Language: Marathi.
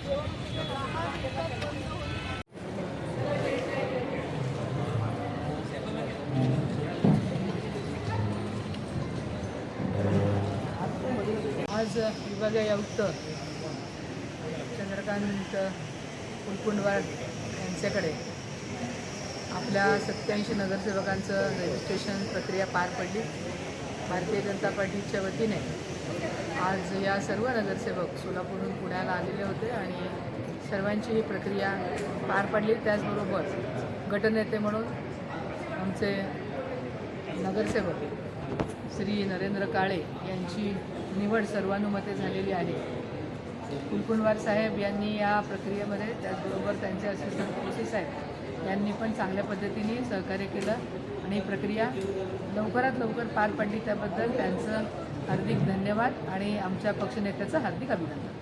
आज विभागीय आयुक्त चंद्रकांत कुलकुंडवार यांच्याकडे आपल्या सत्याऐंशी नगरसेवकांचं रजिस्ट्रेशन प्रक्रिया पार पडली. भारतीय जनता पार्टीच्या वतीने आज या सर्व नगरसेवक सोलापूरहून पुण्याला आलेले होते आणि सर्वांची ही प्रक्रिया पार पडली. त्याचबरोबर गटनेते म्हणून आमचे नगरसेवक श्री नरेंद्र काळे यांची निवड सर्वानुमते झालेली आहे. कुलकुंडवार साहेब यांनी या प्रक्रियेमध्ये त्याचबरोबर त्यांचे असिस्टंट ओसी साहेब यांनी पण चांगल्या पद्धतीने सहकार्य केलं आणि ही प्रक्रिया लवकरात लवकर पार पडली त्याबद्दल त्यांचं हार्दिक धन्यवाद आणि आमच्या पक्षनेत्याचं हार्दिक अभिनंदन.